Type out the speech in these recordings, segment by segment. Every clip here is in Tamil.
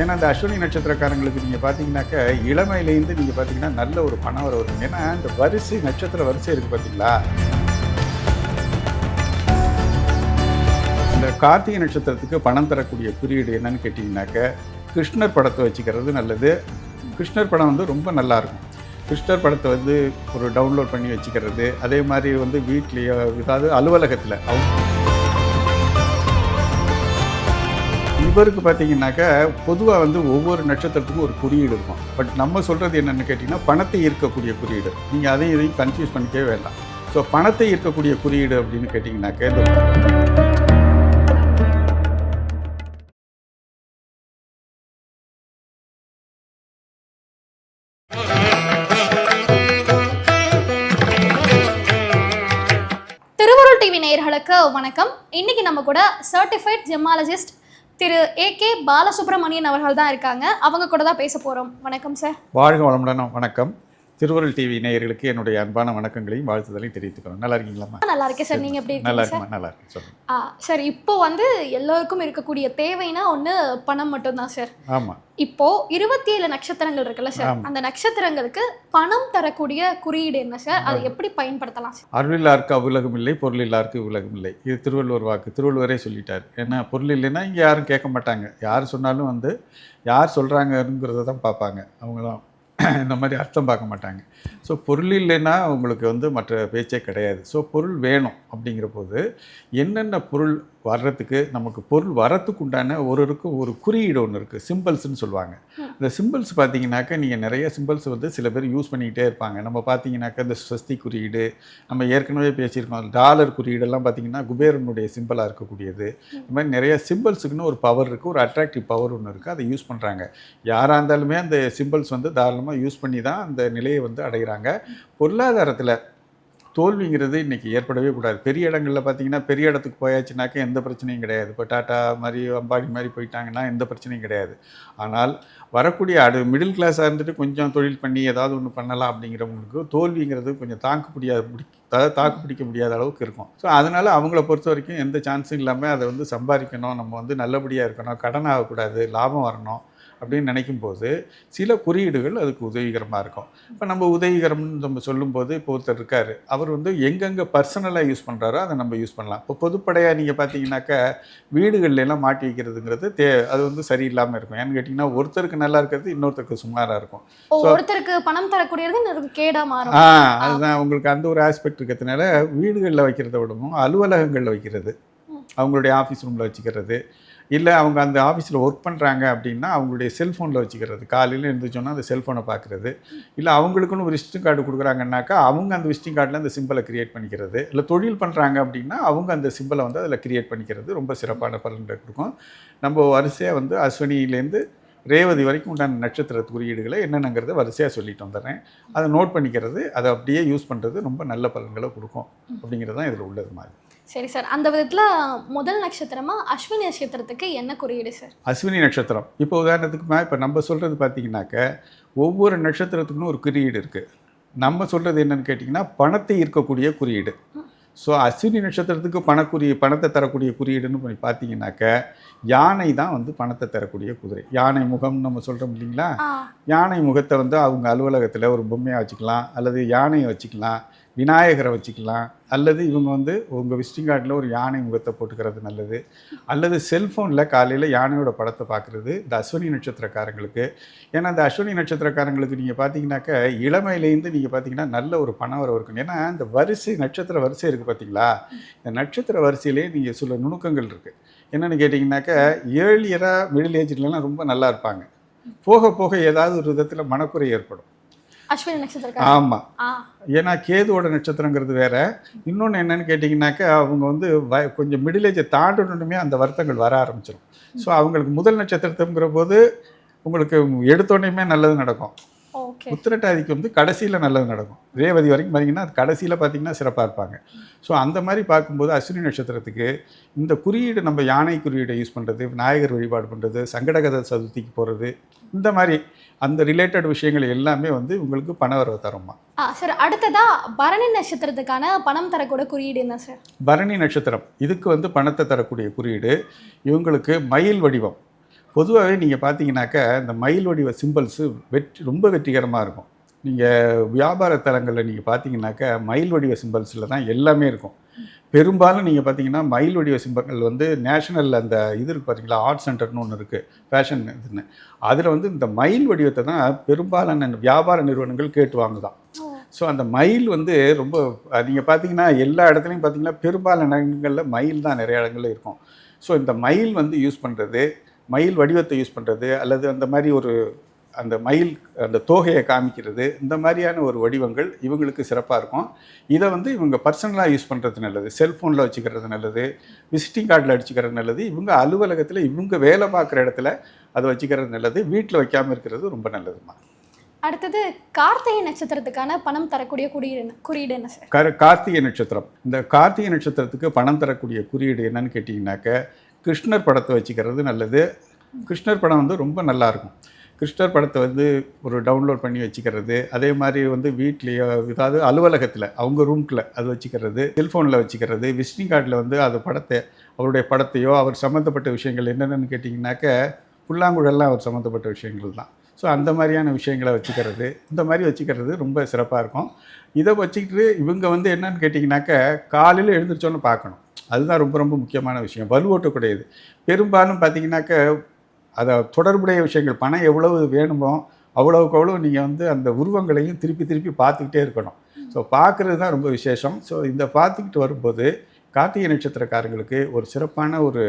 ஏன்னா அந்த அஸ்வினி நட்சத்திரக்காரங்களுக்கு நீங்கள் பார்த்தீங்கன்னாக்க இளமையிலேருந்து நீங்கள் பார்த்தீங்கன்னா நல்ல ஒரு பணம் வர வரும் ஏன்னா இந்த வரிசை நட்சத்திர வரிசை இருக்குது பார்த்தீங்களா? இந்த கார்த்திகை நட்சத்திரத்துக்கு பணம் தரக்கூடிய குறியீடு என்னன்னு கேட்டிங்கனாக்க கிருஷ்ணர் படத்தை வச்சுக்கிறது நல்லது. கிருஷ்ணர் படம் வந்து ரொம்ப நல்லாயிருக்கும் கிருஷ்ணர் படத்தை வந்து ஒரு டவுன்லோட் பண்ணி வச்சுக்கிறது. அதே மாதிரி வந்து வீட்லேயோ ஏதாவது அலுவலகத்தில் அவங்க இவருக்கு பார்த்தீங்கன்னாக்கா பொதுவாக வந்து ஒவ்வொரு நட்சத்திரத்துக்கும் ஒரு குறியீடு இருக்கும். பட் நம்ம சொல்கிறது என்னென்னு கேட்டிங்கன்னா பணத்தை ஈர்க்கக்கூடிய குறியீடு. நீங்கள் அதையும் இதையும் கன்ஃபியூஸ் பண்ணிக்கவே வேண்டாம். ஸோ பணத்தை ஈர்க்கக்கூடிய குறியீடு அப்படின்னு கேட்டிங்கனாக்கா இந்த நேயர்களுக்கு வணக்கம். இன்னைக்கு நம்ம கூட சர்டிஃபைட் ஜெமாலஜிஸ்ட் திரு ஏ கே பாலசுப்ரமணியன் அவர்கள் தான் இருக்காங்க. அவங்க கூட தான் பேச போகிறோம் வணக்கம் சார். வாழ்க வளமுடன். வணக்கம். திருவருள் டிவி நேயர்களுக்கு என்னுடைய அன்பான வணக்கங்களையும் வாழ்த்துதலையும் தெரிவித்துக்கிறோம். நல்லா இருக்கீங்களாம்மா? நல்லா இருக்கேன் சார். நீங்கள் எப்படி நல்லா இருக்குமா நல்லா இருக்கு சொல்லுங்கள் ஆ சார் இப்போ வந்து எல்லோருக்கும் இருக்கக்கூடிய தேவைனா ஒன்று பணம் மட்டும்தான் சார். ஆமாம் இப்போ இருபத்தி ஏழு நட்சத்திரங்கள் இருக்குல்ல சார். அந்த நட்சத்திரங்களுக்கு பணம் தரக்கூடிய குறியீடு என்ன சார்? அதை எப்படி பயன்படுத்தலாம் சார்? அருளில்லாருக்கு அவ்வுலகம் இல்லை பொருள் இல்லாருக்கு உலகம் இல்லை இது திருவள்ளுவர் வாக்கு. திருவள்ளுவரே சொல்லிட்டார். ஏன்னா பொருள் இல்லைன்னா இங்கே யாரும் கேட்க மாட்டாங்க. யார் சொன்னாலும் வந்து யார் சொல்கிறாங்கங்கிறத தான் பார்ப்பாங்க. அவங்களாம் இந்த மாதிரி அர்த்தம் பார்க்க மாட்டாங்க. ஸோ பொருள் இல்லைன்னா உங்களுக்கு வந்து மற்ற பேச்சே கிடையாது. ஸோ பொருள் வேணும் அப்படிங்கிற போது என்னென்ன பொருள் வர்றதுக்கு நமக்கு பொருள் வரத்துக்கு உண்டான ஒரு இருக்கும் ஒரு குறியீடு ஒன்று இருக்குது சிம்பிள்ஸ்னு சொல்லுவாங்க. இந்த சிம்பிள்ஸ் பார்த்தீங்கன்னாக்கா நீங்கள் நிறைய சிம்பிள்ஸ் வந்து சில பேர் யூஸ் பண்ணிக்கிட்டே இருப்பாங்க. நம்ம பார்த்தீங்கன்னாக்கா இந்த ஸ்வஸ்தி குறியீடு நம்ம ஏற்கனவே பேசியிருக்கோம் டாலர் குறியீடெல்லாம் பார்த்தீங்கன்னா குபேரனுடைய சிம்பிளாக இருக்கக்கூடியது. இந்த மாதிரி நிறைய சிம்பிள்ஸுக்குன்னு ஒரு பவர் இருக்குது ஒரு அட்ராக்டிவ் பவர் ஒன்று இருக்குது அதை யூஸ் பண்ணுறாங்க யாராக இருந்தாலுமே அந்த சிம்பிள்ஸ் வந்து தாராளமாக யூஸ் பண்ணி தான் அந்த நிலையை வந்து அடைகிறாங்க. பொருளாதாரத்தில் தோல்விங்கிறது இன்றைக்கி ஏற்படவே கூடாது. பெரிய இடங்களில் பார்த்தீங்கன்னா பெரிய இடத்துக்கு போயாச்சுனாக்கா எந்த பிரச்சனையும் கிடையாது. இப்போ டாட்டா மாதிரி அம்பானி மாதிரி போயிட்டாங்கன்னா எந்த பிரச்சனையும் கிடையாது. ஆனால் வரக்கூடிய அடு மிடில் கிளாஸாக இருந்துட்டு கொஞ்சம் தொழில் பண்ணி ஏதாவது ஒன்று பண்ணலாம் அப்படிங்கிறவங்களுக்கு தோல்விங்கிறது கொஞ்சம் தாக்கு முடியாது பிடி- அதாவது தாக்கு பிடிக்க முடியாத அளவுக்கு இருக்கும். ஸோ அதனால் அவங்கள பொறுத்த வரைக்கும் எந்த சான்ஸும் இல்லாமல் அதை வந்து சம்பாதிக்கணும். நம்ம வந்து நல்லபடியாக இருக்கணும். கடன் ஆகக்கூடாது. லாபம் வரணும். அப்படின்னு நினைக்கும் போது சில குறியீடுகள் அதுக்கு உதவிகரமாக இருக்கும். இப்போ நம்ம உதவிகரம்னு நம்ம சொல்லும்போது இப்போ ஒருத்தர் இருக்கார். அவர் வந்து எங்கெங்கே பர்சனலாக யூஸ் பண்ணுறாரோ அதை நம்ம யூஸ் பண்ணலாம். இப்போ பொதுப்படையாக நீங்கள் பார்த்தீங்கன்னாக்கா வீடுகள்ல எல்லாம் மாட்டி வைக்கிறதுங்கிறது தே அது வந்து சரியில்லாமல் இருக்கும். ஏன்னு கேட்டிங்கன்னா ஒருத்தருக்கு நல்லா இருக்கிறது இன்னொருத்தருக்கு சுமாராக இருக்கும். ஒருத்தருக்கு பணம் தரக்கூடியது இன்னொருக்கு கேடா மாறும். ஆ அதுதான் உங்களுக்கு அந்த ஒரு ஆஸ்பெக்ட் இருக்கிறதுனால வீடுகளில் வைக்கிறத விடவும் அலுவலகங்களில் வைக்கிறது அவங்களுடைய ஆஃபீஸ் ரூமில் வச்சுக்கிறது இல்லை அவங்க அந்த ஆஃபீஸில் ஒர்க் பண்ணுறாங்க அப்படின்னா அவங்களுடைய செல்ஃபோனில் வச்சுக்கிறது. காலையில் எழுந்திரிச்சோன்னா அந்த செல்ஃபோனை பார்க்குறது இல்லை அவங்களுக்குன்னு ஒரு விசிட்டிங் கார்டு கொடுக்குறாங்கன்னாக்கா அவங்க அந்த விசிட்டிங் கார்டில் அந்த சிம்பிளை கிரியேட் பண்ணிக்கிறது. இல்லை தொழில் பண்ணுறாங்க அப்படின்னா அவங்க அந்த சிம்பிளை வந்து அதில் கிரியேட் பண்ணிக்கிறது ரொம்ப சிறப்பான பலன்களை கொடுக்கும். நம்ம வரிசையாக வந்து அஸ்வினியிலேருந்து ரேவதி வரைக்கும் உண்டான நட்சத்திர குறியீடுகளை என்னென்னங்கிறத வரிசையாக சொல்லிட்டு வந்துடுறேன். அதை நோட் பண்ணிக்கிறது அதை அப்படியே யூஸ் பண்ணுறது ரொம்ப நல்ல பலன்களை கொடுக்கும். அப்படிங்கிறது தான் இதில் உள்ளது மாதிரி. சரி சார் அந்த விதத்துல முதல் நட்சத்திரமா அஸ்வினி நட்சத்திரத்துக்கு என்ன குறியீடு சார்? அஸ்வினி நட்சத்திரம். இப்போ உதாரணத்துக்கு இப்போ நம்ம சொல்கிறது பார்த்தீங்கன்னாக்க ஒவ்வொரு நட்சத்திரத்துக்கும் ஒரு குறியீடு இருக்குது நம்ம சொல்கிறது என்னன்னு கேட்டிங்கன்னா பணத்தை ஈர்க்கக்கூடிய குறியீடு. ஸோ அஸ்வினி நட்சத்திரத்துக்கு பணக்குறி பணத்தை தரக்கூடிய குறியீடுன்னு பார்த்தீங்கன்னாக்க யானை தான் வந்து பணத்தை தரக்கூடிய குதிரை. யானை முகம்னு நம்ம சொல்கிறோம் இல்லைங்களா? யானை முகத்தை வந்து அவங்க அலுவலகத்தில் ஒரு பொம்மையாக வச்சுக்கலாம் அல்லது யானையை வச்சுக்கலாம். விநாயகரை வச்சுக்கலாம். அல்லது இவங்க வந்து உங்கள் விசிட்டிங் கார்டில் ஒரு யானை முகத்தை போட்டுக்கிறது நல்லது. அல்லது செல்ஃபோனில் காலையில் யானையோட படத்தை பார்க்குறது இந்த அஸ்வினி நட்சத்திரக்காரங்களுக்கு. ஏன்னா இந்த அஸ்வினி நட்சத்திரக்காரங்களுக்கு நீங்கள் பார்த்தீங்கன்னாக்க இளமையிலேருந்து நீங்கள் பார்த்தீங்கன்னா நல்ல ஒரு பணம் வர இருக்கும் ஏன்னா இந்த வரிசை நட்சத்திர வரிசை இருக்குது பார்த்தீங்களா இந்த நட்சத்திர வரிசையிலே நீங்கள் சில நுணுக்கங்கள் இருக்குது என்னென்னு கேட்டிங்கனாக்க ஏர்லியராக மிடில் ஏஜ்லலாம் ரொம்ப நல்லா இருப்பாங்க. போக போக ஏதாவது ஒரு விதத்தில் மனக்குறை ஏற்படும். அஸ்வினி நட்சத்திரக்காரர். ஆமாம் ஏன்னா கேதுவோட நட்சத்திரங்கிறது வேற. இன்னொன்று என்னன்னு கேட்டிங்கனாக்கா அவங்க வந்து வ கொஞ்சம் மிடில் ஏஜை தாண்டணுமே அந்த வருத்தங்கள் வர ஆரம்பிச்சிடும் ஸோ அவங்களுக்கு முதல் நட்சத்திரத்துங்கிற போது உங்களுக்கு எடுத்தோடனேயுமே நல்லது நடக்கும். உத்திரட்டாதிக்கு வந்து கடைசியில் நல்லது நடக்கும். ரேவதி வரைக்கும் பார்த்தீங்கன்னா அது கடைசியில் பார்த்தீங்கன்னா சிறப்பாக இருப்பாங்க. ஸோ அந்த மாதிரி பார்க்கும்போது அஸ்வினி நட்சத்திரத்துக்கு இந்த குறியீடு நம்ம யானை குறியீடை யூஸ் பண்ணுறது விநாயகர் வழிபாடு பண்ணுறது சங்கடகத சதுர்த்திக்கு போகிறது இந்த மாதிரி அந்த ரிலேட்டட் விஷயங்கள் எல்லாமே வந்து உங்களுக்கு பண வரவு தருமா ஆ சார் அடுத்ததா பரணி நட்சத்திரத்துக்கான பணம் தரக்கூடிய குறியீடு என்ன சார் பரணி நட்சத்திரம் இதுக்கு வந்து பணத்தை தரக்கூடிய குறியீடு இவங்களுக்கு மயில் வடிவம். பொதுவாகவே நீங்கள் பார்த்தீங்கன்னாக்கா இந்த மயில் வடிவ சிம்பிள்ஸு வெற்றி ரொம்ப வெற்றிகரமாக இருக்கும். நீங்கள் வியாபார தலங்களில் நீங்கள் பார்த்தீங்கன்னாக்கா மயில் வடிவ சிம்பிள்ஸில் தான் எல்லாமே இருக்கும். பெரும்பாலும் நீங்கள் பார்த்தீங்கன்னா மயில் வடிவ சிம்பங்கள் வந்து நேஷனல் அந்த இது இருக்குது பார்த்தீங்களா ஆர்ட் சென்டர்னு ஒன்று இருக்குது ஃபேஷன் இதுன்னு. அதில் வந்து இந்த மயில் வடிவத்தை தான் பெரும்பாலான வியாபார நிறுவனங்கள் கேட்டு வாங்குதான் ஸோ அந்த மயில் வந்து ரொம்ப நீங்கள் பார்த்தீங்கன்னா எல்லா இடத்துலையும் பார்த்தீங்கன்னா பெரும்பாலான இடங்களில் மயில் தான் நிறைய இடங்கள்ல இருக்கும். ஸோ இந்த மயில் வந்து யூஸ் பண்ணுறது மயில் வடிவத்தை யூஸ் பண்ணுறது அல்லது அந்த மாதிரி ஒரு அந்த மயில் அந்த தோகையை காமிக்கிறது இந்த மாதிரியான ஒரு வடிவங்கள் இவங்களுக்கு சிறப்பாக இருக்கும். இதை வந்து இவங்க பர்சனலாக யூஸ் பண்ணுறது நல்லது. செல்ஃபோனில் வச்சுக்கிறது நல்லது. விசிட்டிங் கார்டில் அடிச்சுக்கிறது நல்லது. இவங்க அலுவலகத்தில் இவங்க வேலை பார்க்குற இடத்துல அதை வச்சுக்கிறது நல்லது. வீட்டில் வைக்காமல் இருக்கிறது ரொம்ப நல்லதுமா அடுத்தது கார்த்திகை நட்சத்திரத்துக்கான பணம் தரக்கூடிய குறியீடு என்ன குறியீடு என்ன சார்? கர கார்த்திகை நட்சத்திரம். இந்த கார்த்திகை நட்சத்திரத்துக்கு பணம் தரக்கூடிய குறியீடு என்னன்னு கேட்டிங்கனாக்க கிருஷ்ணர் படத்தை வச்சுக்கிறது நல்லது. கிருஷ்ணர் படம் வந்து ரொம்ப நல்லா இருக்கும். கிருஷ்ணர் படத்தை வந்து ஒரு டவுன்லோட் பண்ணி வச்சுக்கிறது அதே மாதிரி வந்து வீட்லேயோ ஏதாவது அலுவலகத்தில் அவங்க ரூம்க்குல அது வச்சுக்கிறது செல்ஃபோனில் வச்சுக்கிறது விசிட்டிங் கார்டில் வந்து அது படத்தை அவருடைய படத்தையோ அவர் சம்மந்தப்பட்ட விஷயங்கள் என்னென்னு கேட்டிங்கனாக்க புல்லாங்குழல்லாம் அவர் சம்மந்தப்பட்ட விஷயங்கள் தான். ஸோ அந்த மாதிரியான விஷயங்களை வச்சுக்கிறது இந்த மாதிரி வச்சுக்கிறது ரொம்ப சிறப்பாக இருக்கும். இதை வச்சுக்கிட்டு இவங்க வந்து என்னன்னு கேட்டிங்கனாக்க காலையில் எழுந்திரிச்சோன்னு பார்க்கணும். அதுதான் ரொம்ப ரொம்ப முக்கியமான விஷயம். வலுவூட்டக்கூடியது. பெரும்பாலும் பார்த்திங்கனாக்க அதை தொடர்புடைய விஷயங்கள் பணம் எவ்வளவு வேணுமோ அவ்வளவுக்கு அவ்வளோ நீங்கள் வந்து அந்த உருவங்களையும் திருப்பி திருப்பி பார்த்துக்கிட்டே இருக்கணும். ஸோ பார்க்குறது தான் ரொம்ப விசேஷம். ஸோ இந்த பார்த்துக்கிட்டு வரும்போது கார்த்திகை நட்சத்திரக்காரங்களுக்கு ஒரு சிறப்பான ஒரு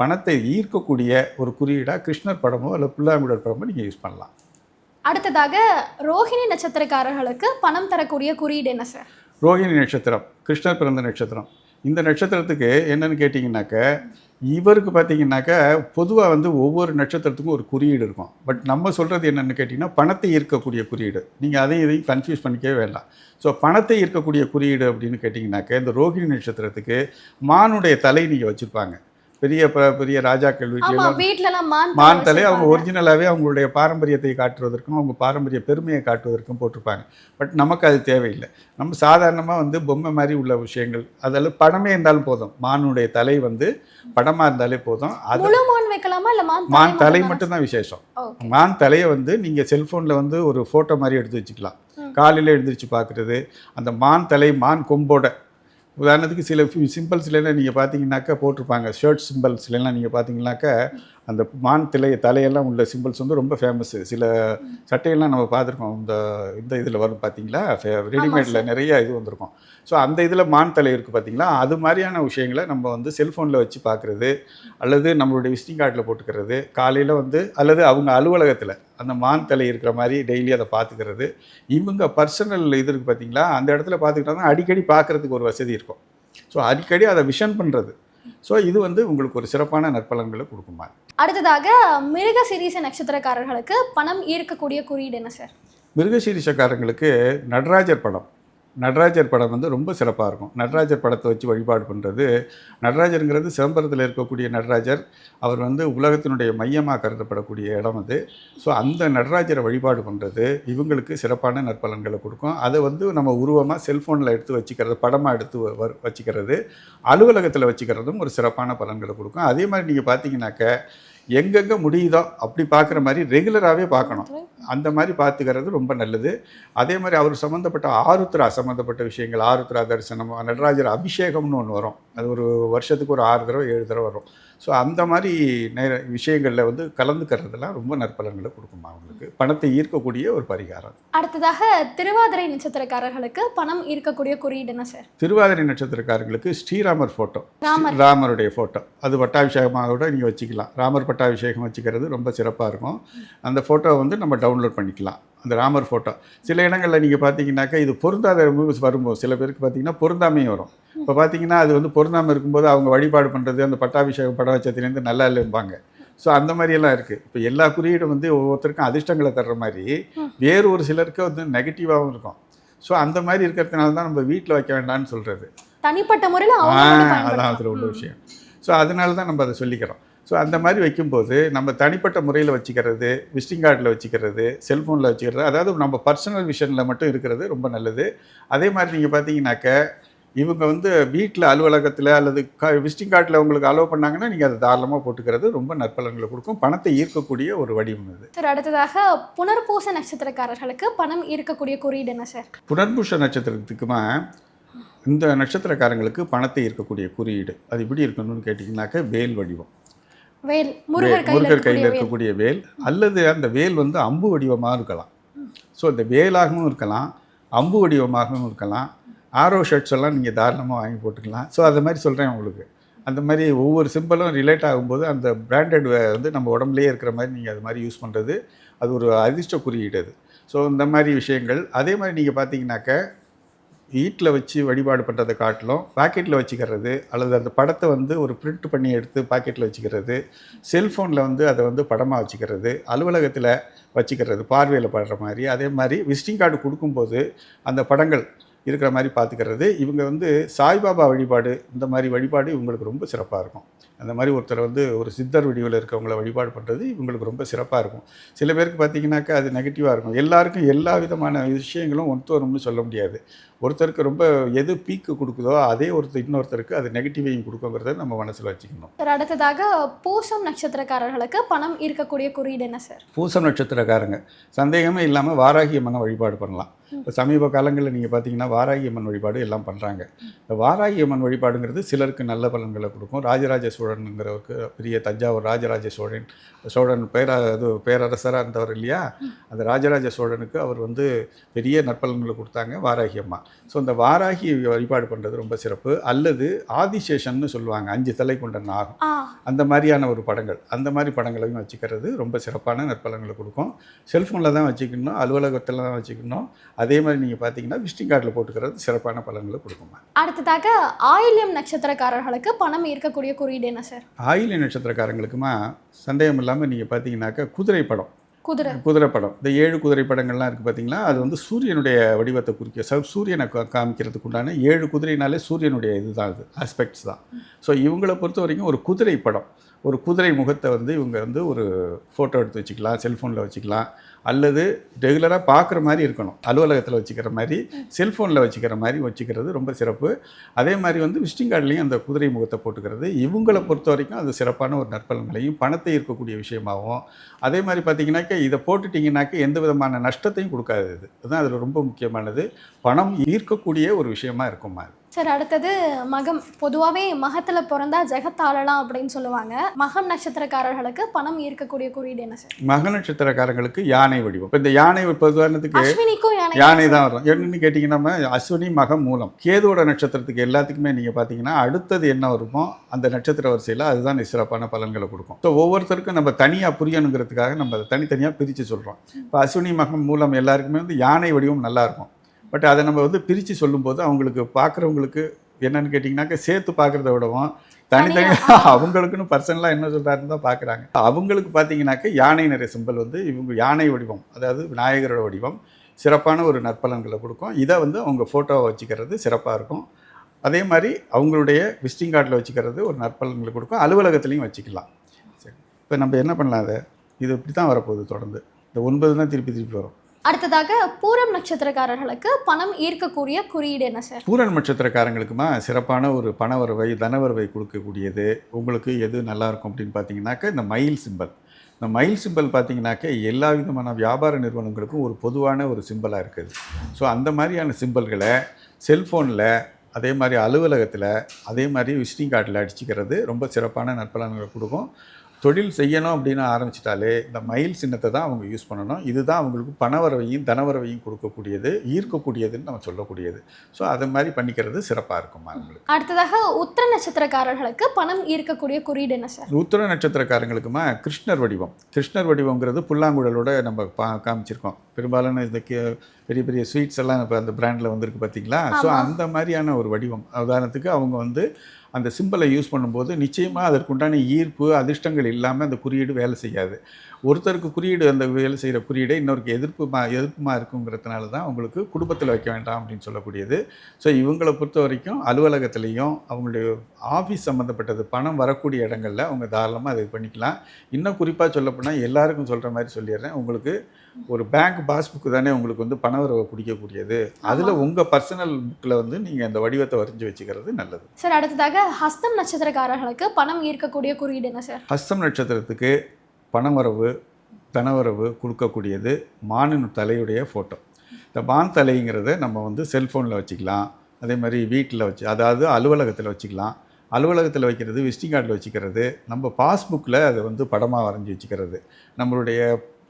பணத்தை ஈர்க்கக்கூடிய ஒரு குறியீடாக கிருஷ்ணர் படமோ இல்லை புல்லாங்குழல் படமோ நீங்கள் யூஸ் பண்ணலாம். அடுத்ததாக ரோஹிணி நட்சத்திரக்காரர்களுக்கு பணம் தரக்கூடிய குறியீடு என்ன சார்? ரோஹிணி நட்சத்திரம் கிருஷ்ணர் பிறந்த நட்சத்திரம். இந்த நட்சத்திரத்துக்கு என்னன்னு கேட்டிங்கனாக்க இவருக்கு பார்த்தீங்கன்னாக்க பொதுவாக வந்து ஒவ்வொரு நட்சத்திரத்துக்கும் ஒரு குறியீடு இருக்கும். பட் நம்ம சொல்கிறது என்னென்னு கேட்டிங்கன்னா பணத்தை ஈர்க்கக்கூடிய குறியீடு. நீங்கள் அதையும் இதையும் கன்ஃபியூஸ் பண்ணிக்கவே வேண்டாம். ஸோ பணத்தை ஈர்க்கக்கூடிய குறியீடு அப்படின்னு கேட்டிங்கனாக்க இந்த ரோகிணி நட்சத்திரத்துக்கு மானுடைய தலை நீங்கள் வச்சுருப்பாங்க. பெரிய பெரிய ராஜாக்கள் வீட்டிலலாம் மான் தலை அவங்க. ஒரிஜினலாகவே அவங்களுடைய பாரம்பரியத்தை காட்டுவதற்கும் அவங்க பாரம்பரிய பெருமையை காட்டுவதற்கும் போட்டிருப்பாங்க பட் நமக்கு அது தேவையில்லை நம்ம சாதாரணமாக வந்து பொம்மை மாதிரி உள்ள விஷயங்கள் அதெல்லாம் படமே இருந்தாலும் போதும் மானுடைய தலை வந்து படமாக இருந்தாலே போதும் அது மான் தலை மட்டும்தானா? விசேஷம். மான் தலையை வந்து நீங்கள் செல்ஃபோனில் வந்து ஒரு ஃபோட்டோ மாதிரி எடுத்து வச்சுக்கலாம். காலையில் எழுந்திரிச்சு பார்க்குறது அந்த மான் தலை மான் கொம்போட உதாரணத்துக்கு சில சிம்பிள்ஸ்லாம் நீங்கள் பார்த்தீங்கன்னாக்கா போட்டிருப்பாங்க. ஷர்ட் சிம்பிள்ஸ்லாம் நீங்கள் பார்த்தீங்கன்னாக்கா அந்த மான் தலை தலையெல்லாம் உள்ள சிம்பிள்ஸ் வந்து ரொம்ப ஃபேமஸ்ஸு சில சட்டையெல்லாம் நம்ம பார்த்துருக்கோம் இந்த இந்த இதில் வரும் பார்த்தீங்களா ரெடிமேடில் நிறைய இது வந்திருக்கும். ஸோ அந்த இதில் மான் தலை இருக்குது பார்த்தீங்களா அது மாதிரியான விஷயங்களை நம்ம வந்து செல்ஃபோனில் வச்சு பார்க்குறது அல்லது நம்மளுடைய விசிட்டிங் கார்டில் போட்டுக்கிறது காலையில் வந்து அல்லது அவங்க அலுவலகத்தில். அந்த மான் தலை இருக்கிற மாதிரி டெய்லி அதை பார்த்துக்கிறது. இவங்க பர்சனல் இது இருக்குது பார்த்தீங்களா அந்த இடத்துல பார்த்துக்கிட்டோம்னா அடிக்கடி பார்க்குறதுக்கு ஒரு வசதி இருக்கும். ஸோ அடிக்கடி அதை விஷன் பண்ணுறது ஸோ இது வந்து உங்களுக்கு ஒரு சிறப்பான நற்பலன்களை கொடுக்குமா? அடுத்ததாக மிருக சிரீச நட்சத்திரக்காரர்களுக்கு பணம் ஈர்க்கக்கூடிய குறியீடு என்ன சார் மிருகசீரிஷக்காரங்களுக்கு நடராஜர் படம் நடராஜர் படம் வந்து ரொம்ப சிறப்பாக இருக்கும். நடராஜர் படத்தை வச்சு வழிபாடு பண்ணுறது நடராஜருங்கிறது சிதம்பரத்தில் இருக்கக்கூடிய நடராஜர். அவர் வந்து உலகத்தினுடைய மையமாக கருதப்படக்கூடிய இடம் அது. ஸோ அந்த நடராஜரை வழிபாடு பண்ணுறது இவங்களுக்கு சிறப்பான நற்பலன்களை கொடுக்கும். அதை வந்து நம்ம உருவமாக செல்ஃபோனில் எடுத்து வச்சுக்கிறது படமாக எடுத்து வ- வச்சுக்கிறது அலுவலகத்தில் வச்சுக்கிறதும் ஒரு சிறப்பான பலன்களை கொடுக்கும். அதே மாதிரி நீங்கள் பார்த்தீங்கன்னாக்க எங்கெங்கே முடியுதோ அப்படி பார்க்குற மாதிரி ரெகுலராகவே பார்க்கணும். அந்த மாதிரி பார்த்துக்கிறது ரொம்ப நல்லது. அதே மாதிரி அவர் சம்மந்தப்பட்ட ஆருத்ரா சம்மந்தப்பட்ட விஷயங்கள் ஆருத்ரா தரிசனம் நடராஜர் அபிஷேகம்னு ஒன்று வரும். அது ஒரு வருஷத்துக்கு ஒரு ஆறு தடவை ஏழு தடவை வரும். ஸோ அந்த மாதிரி நேர விஷயங்களில் வந்து கலந்துக்கிறதுலாம் ரொம்ப நற்பலன்களை கொடுக்குமா அவங்களுக்கு? பணத்தை ஈர்க்கக்கூடிய ஒரு பரிகாரம். அடுத்ததாக திருவாதிரை நட்சத்திரக்காரர்களுக்கு பணம் ஈர்க்கக்கூடிய குறியீடு என்ன சார்? திருவாதிரை நட்சத்திரக்காரங்களுக்கு ஸ்ரீராமர் ஃபோட்டோ ராமர். ராமருடைய ஃபோட்டோ அது பட்டாபிஷேகமாக கூட நீங்கள் வச்சுக்கலாம். ராமர் பட்டாபிஷேகம் வச்சுக்கிறது ரொம்ப சிறப்பாக இருக்கும். அந்த ஃபோட்டோ வந்து நம்ம டவுன்லோட் பண்ணிக்கலாம். அந்த ராமர் ஃபோட்டோ சில இடங்களில் நீங்கள் பார்த்தீங்கன்னாக்கா இது பொருந்தாத மூவிஸ் வரும்போது சில பேருக்கு பார்த்தீங்கன்னா பொருந்தாமையும் வரும். இப்போ பார்த்தீங்கன்னா அது வந்து பொருந்தாமல் இருக்கும்போது அவங்க வழிபாடு பண்ணுறது அந்த பட்டாபிஷேகம் படம் வச்சதுலேருந்து நல்லா இல்லைம்பாங்க. ஸோ அந்த மாதிரியெல்லாம் இருக்குது இப்போ எல்லா குறியீடும் வந்து ஒவ்வொருத்தருக்கும் அதிர்ஷ்டங்களை தர்ற மாதிரி வேறு ஒரு சிலருக்கு வந்து நெகட்டிவாகவும் இருக்கும். ஸோ அந்த மாதிரி இருக்கிறதுனால தான் நம்ம வீட்டில் வைக்க வேண்டாம்னு சொல்கிறது தனிப்பட்ட முறையில் அதான். அதில் உள்ள விஷயம். ஸோ அதனால தான் நம்ம அதை சொல்லிக்கிறோம். ஸோ அந்த மாதிரி வைக்கும்போது நம்ம தனிப்பட்ட முறையில் வச்சுக்கிறது விசிட்டிங் கார்டில் வச்சுக்கிறது செல்ஃபோனில் வச்சுக்கிறது அதாவது நம்ம பர்சனல் விஷனில் மட்டும் இருக்கிறது ரொம்ப நல்லது. அதே மாதிரி நீங்கள் பார்த்தீங்கன்னாக்க இவங்க வந்து வீட்டில் அலுவலகத்தில் அல்லது க விசிட்டிங் கார்டில் உங்களுக்கு அலோவ் பண்ணாங்கன்னா நீங்கள் அதை தாராளமாக போட்டுக்கிறது ரொம்ப நற்பலன்களை கொடுக்கும். பணத்தை ஈர்க்கக்கூடிய ஒரு வடிவம் இது சார் அடுத்ததாக புனர்பூச நட்சத்திரக்காரர்களுக்கு பணம் ஈர்க்கக்கூடிய குறியீடு என்ன சார் புனர்புஷ நட்சத்திரத்துக்குமா இந்த நட்சத்திரக்காரங்களுக்கு பணத்தை ஈர்க்கக்கூடிய குறியீடு. அது எப்படி இருக்கணும்னு கேட்டிங்கனாக்கா வேல் வடிவம். வேல் முருகர் கையில் இருக்கக்கூடிய வேல். அல்லது அந்த வேல் வந்து அம்பு வடிவமாக இருக்கலாம். ஸோ இந்த வேலாகவும் இருக்கலாம் அம்பு வடிவமாகவும் இருக்கலாம். ஆரோ ஷர்ட்ஸ் எல்லாம் நீங்கள் தாராளமாக வாங்கி போட்டுக்கலாம். ஸோ அது மாதிரி சொல்கிறேன் உங்களுக்கு. அந்த மாதிரி ஒவ்வொரு சிம்பிளும் ரிலேட் ஆகும்போது அந்த பிராண்டட் வந்து நம்ம உடம்புலயே இருக்கிற மாதிரி நீங்கள் அது மாதிரி யூஸ் பண்ணுறது அது ஒரு அதிர்ஷ்ட குறியீடு அது. ஸோ இந்த மாதிரி விஷயங்கள். அதே மாதிரி நீங்கள் பார்த்தீங்கன்னாக்க வீட்டில் வச்சு வழிபாடு பண்ணுறதை காட்டிலும் பாக்கெட்டில் வச்சுக்கிறது அல்லது அந்த படத்தை வந்து ஒரு பிரிண்ட் பண்ணி எடுத்து பாக்கெட்டில் வச்சுக்கிறது செல்ஃபோனில் வந்து அதை வந்து படமாக வச்சுக்கிறது அலுவலகத்தில் வச்சுக்கிறது பார்வையில் படுற மாதிரி. அதே மாதிரி விசிட்டிங் கார்டு கொடுக்கும்போது அந்த படங்கள் இருக்கிற மாதிரி பார்த்துக்கிறது. இவங்க வந்து சாய்பாபா வழிபாடு இந்த மாதிரி வழிபாடு இவங்களுக்கு ரொம்ப சிறப்பாக இருக்கும். அந்த மாதிரி ஒருத்தர் வந்து ஒரு சித்தர் வடிவில் இருக்கவங்கள வழிபாடு பண்ணுறது இவங்களுக்கு ரொம்ப சிறப்பாக இருக்கும். சில பேருக்கு பார்த்தீங்கன்னாக்கா அது நெகட்டிவாக இருக்கும். எல்லாருக்கும் எல்லா விதமான விஷயங்களும் ஒத்து வரும்னு சொல்ல முடியாது. ஒருத்தருக்கு ரொம்ப எது பீக்கு கொடுக்குதோ அதே ஒருத்தர் இன்னொருத்தருக்கு அது நெகட்டிவையும் கொடுக்குங்கிறத நம்ம மனசில் வச்சுக்கணும். சார் அடுத்ததாக பூசம் நட்சத்திரக்காரர்களுக்கு பணம் ஈர்க்கக்கூடிய குறியீடு என்ன சார்? பூசம் நட்சத்திரக்காரங்க. சந்தேகமே இல்லாமல் வாராகி அம்மனை வழிபாடு பண்ணலாம். இப்போ சமீப காலங்களில் நீங்கள் பார்த்தீங்கன்னா வாராகி அம்மன் வழிபாடு எல்லாம் பண்ணுறாங்க வாராகி அம்மன் வழிபாடுங்கிறது சிலருக்கு நல்ல பலன்களை கொடுக்கும். ராஜராஜ சோழனுங்கிறவருக்கு பெரிய தஞ்சாவூர் ராஜராஜ சோழன் சோழன் பேர அது பேரரசராக இருந்தவர் இல்லையா? அந்த ராஜராஜ சோழனுக்கு அவர் வந்து பெரிய நற்பலன்களை கொடுத்தாங்க வாராகி அம்மா. ஸோ இந்த வாராகி வழிபாடு பண்ணுறது ரொம்ப சிறப்பு. அல்லது ஆதிசேஷன்னு சொல்லுவாங்க அஞ்சு தலை கொண்ட நாகம். அந்த மாதிரியான ஒரு படங்கள் அந்த மாதிரி படங்களையும் வச்சுக்கிறது ரொம்ப சிறப்பான நற்பலன்களை கொடுக்கும். செல்ஃபோனில் தான் வச்சுக்கணும் அலுவலகத்தில் தான் வச்சுக்கணும். அதே மாதிரி நீங்கள் பார்த்தீங்கன்னா விசிட்டிங் கார்டில் போட்டுக்கிறது சிறப்பான பலன்களை கொடுக்குமா? அடுத்ததாக ஆயில்யம் நட்சத்திரக்காரர்களுக்கு பணம் ஈர்க்கக்கூடிய குறியீடு என்ன சார்? ஆயிலை நட்சத்திரக்காரங்களுக்குமா சந்தேகம் இல்லாமல் நீங்கள் பார்த்தீங்கன்னாக்கா குதிரை படம். குதிரை. குதிரை படம். இந்த ஏழு குதிரை படங்கள்லாம் இருக்குது பார்த்தீங்களா அது வந்து சூரியனுடைய வடிவத்தை குறிக்க ச சூரியனை காமிக்கிறதுக்கு உண்டான ஏழு குதிரைனாலே சூரியனுடைய இதுதான் அது ஆஸ்பெக்ட்ஸ் தான். ஸோ இவங்களை பொறுத்த வரைக்கும் ஒரு குதிரை படம். ஒரு குதிரை முகத்தை வந்து இவங்க வந்து ஒரு ஃபோட்டோ எடுத்து வச்சுக்கலாம் செல்ஃபோனில் வச்சுக்கலாம். அல்லது ரெகுலராக பார்க்குற மாதிரி இருக்கணும். அலுவலகத்தில் வச்சுக்கிற மாதிரி செல்ஃபோனில் வச்சுக்கிற மாதிரி வச்சுக்கிறது ரொம்ப சிறப்பு. அதே மாதிரி வந்து விசிட்டிங் கார்டுலேயும் அந்த குதிரை முகத்தை போட்டுக்கிறது. இவங்களை பொறுத்த வரைக்கும் அது சிறப்பான ஒரு நற்பலன்களையும் பணத்தை ஈர்க்கக்கூடிய விஷயமாகவும் அதே மாதிரி பார்த்தீங்கன்னாக்கா இதை போட்டுட்டிங்கனாக்கா எந்த விதமான நஷ்டத்தையும் கொடுக்காது இது. அதுதான் அதில் ரொம்ப முக்கியமானது. பணம் ஈர்க்கக்கூடிய ஒரு விஷயமா இருக்குமா அது சார் அடுத்தது மகம். பொதுவாகவே மகத்தில் பிறந்தா ஜெகத்தாளலாம் அப்படின்னு சொல்லுவாங்க. மகம் நட்சத்திரக்காரர்களுக்கு பணம் ஈர்க்கக்கூடிய குறியீடு என்ன சார்? மக நட்சத்திரக்காரங்களுக்கு யானை வடிவம். இப்போ இந்த யானை இப்போ உதாரணத்துக்கு அஸ்வினிக்கும் யானை தான் வரும். என்னன்னு கேட்டிங்கன்னா அஸ்வினி மகம் மூலம். கேதுவோட நட்சத்திரத்துக்கு எல்லாத்துக்குமே நீங்கள் பார்த்தீங்கன்னா அடுத்தது என்ன வருமோ அந்த நட்சத்திர வரிசையில் அதுதான் சிறப்பான பலன்களை கொடுக்கும். ஸோ ஒவ்வொருத்தருக்கும் நம்ம தனியாக புரியணுங்கிறதுக்காக நம்ம அதை தனித்தனியாக பிரித்து சொல்கிறோம் இப்போ அஸ்வினி மகம் மூலம் எல்லாருக்குமே வந்து யானை வடிவம் நல்லா இருக்கும். பட் அதை நம்ம வந்து பிரித்து சொல்லும்போது அவங்களுக்கு பார்க்குறவங்களுக்கு என்னன்னு கேட்டிங்கனாக்கா சேர்த்து பார்க்குறத விடவும் தனித்தனியாக அவங்களுக்குன்னு பர்சனலாக என்ன சொல்கிறாருன்னு தான் பார்க்குறாங்க. அவங்களுக்கு பார்த்தீங்கன்னாக்கா யானை நிறைய சிம்பல் வந்து இவங்க யானை வடிவம் அதாவது விநாயகரோட வடிவம் சிறப்பான ஒரு நற்பலன்களை கொடுக்கும். இதை வந்து அவங்க ஃபோட்டோவை வச்சுக்கிறது சிறப்பாக இருக்கும். அதே மாதிரி அவங்களுடைய விசிட்டிங் கார்டில் வச்சுக்கிறது ஒரு நற்பலன்களை கொடுக்கும். அலுவலகத்துலேயும் வச்சுக்கலாம். சரி. இப்போ நம்ம என்ன பண்ணலாம் அதை? இது இப்படி தான் வரப்போகுது தொடர்ந்து. இந்த ஒன்பது தான் திருப்பி திருப்பி வரும். அடுத்ததாக பூரம் நட்சத்திரக்காரர்களுக்கு பணம் ஈர்க்கக்கூடிய குறியீடு என்ன சார்? பூரம் நட்சத்திரக்காரங்களுக்குமா சிறப்பான ஒரு பணவரவை தனவரவை கொடுக்கக்கூடியது. உங்களுக்கு எது நல்லாயிருக்கும் அப்படின்னு பார்த்தீங்கன்னாக்க இந்த மயில் சிம்பல். இந்த மயில் சிம்பல் பார்த்தீங்கன்னாக்க எல்லா விதமான வியாபார நிறுவனங்களுக்கும் ஒரு பொதுவான ஒரு சிம்பலாக இருக்குது. ஸோ அந்த மாதிரியான சிம்பல்களை செல்ஃபோனில் அதே மாதிரி அலுவலகத்தில் அதே மாதிரி விசிட்டிங் கார்டில் அடிச்சுக்கிறது ரொம்ப சிறப்பான நற்பலன்களை கொடுக்கும். தொழில் செய்யணும் அப்படின்னு ஆரம்பிச்சிட்டாலே இந்த மயில் சின்னத்தை தான் அவங்க யூஸ் பண்ணணும். இதுதான் அவங்களுக்கு பணவரவையும் தனவரவையும் கொடுக்கக்கூடியது ஈர்க்கக்கூடியதுன்னு நம்ம சொல்லக்கூடியது. ஸோ அது மாதிரி பண்ணிக்கிறது சிறப்பாக இருக்கும் அவங்களுக்கு அடுத்ததாக உத்திர நட்சத்திரக்காரர்களுக்கு பணம் ஈர்க்கக்கூடிய குறியீடு என்ன சார்? உத்தர நட்சத்திரக்காரங்களுக்குமா கிருஷ்ணர் வடிவம். கிருஷ்ணர் வடிவங்கிறது புல்லாங்குழலோட நம்ம பா காமிச்சிருக்கோம். பெரும்பாலான இந்த கே- பெரிய பெரிய ஸ்வீட்ஸ் எல்லாம் இப்போ அந்த பிராண்டில் வந்திருக்கு பார்த்தீங்களா ஸோ. அந்த மாதிரியான ஒரு வடிவம். உதாரணத்துக்கு அவங்க வந்து அந்த சிம்பிளை யூஸ் பண்ணும்போது நிச்சயமாக அதற்குண்டான ஈர்ப்பு அதிர்ஷ்டங்கள் இல்லாமல் அந்த குறியீடு வேலை செய்யாது. ஒருத்தருக்கு குறியீடு அந்த வேலை செய்கிற குறியீடே இன்னொருக்கு எதிர்ப்புமா எதிர்ப்புமா இருக்குங்கிறதுனால தான் உங்களுக்கு குடும்பத்தில் வைக்க வேண்டாம் அப்படின்னு சொல்லக்கூடியது. ஸோ இவங்களை பொறுத்த வரைக்கும் அலுவலகத்துலேயும் அவங்களுடைய ஆஃபீஸ் சம்மந்தப்பட்டது பணம் வரக்கூடிய இடங்களில் அவங்க தாராளமாக அதை பண்ணிக்கலாம். இன்னும் குறிப்பாக சொல்லப்போனால் எல்லாருக்கும் சொல்கிற மாதிரி சொல்லிடுறேன். உங்களுக்கு ஒரு பேங்க் பாஸ்புக்கு தானே உங்களுக்கு வந்து பண வரவை குடிக்கக்கூடியது அதில் உங்கள் பர்சனல் புக்கில் வந்து நீங்கள் அந்த வடிவத்தை வரைஞ்சி வச்சுக்கிறது நல்லது. சார் அடுத்ததாக ஹஸ்தம் நட்சத்திரக்காரர்களுக்கு பணம் ஈர்க்கக்கூடிய குறியீடு என்ன சார்? ஹஸ்தம் நட்சத்திரத்துக்கு பணவரவு தனவரவு கொடுக்கக்கூடியது மானின் தலையுடைய ஃபோட்டோ இந்த மான் தலைங்கிறத நம்ம வந்து செல்ஃபோனில் வச்சுக்கலாம். அதே மாதிரி வீட்டில் வச்சு அதாவது அலுவலகத்தில் வச்சுக்கலாம். அலுவலகத்தில் வைக்கிறது விசிட்டிங் கார்டில் வச்சுக்கிறது நம்ம பாஸ்புக்கில் அதை வந்து படமாக வரைஞ்சி வச்சுக்கிறது. நம்மளுடைய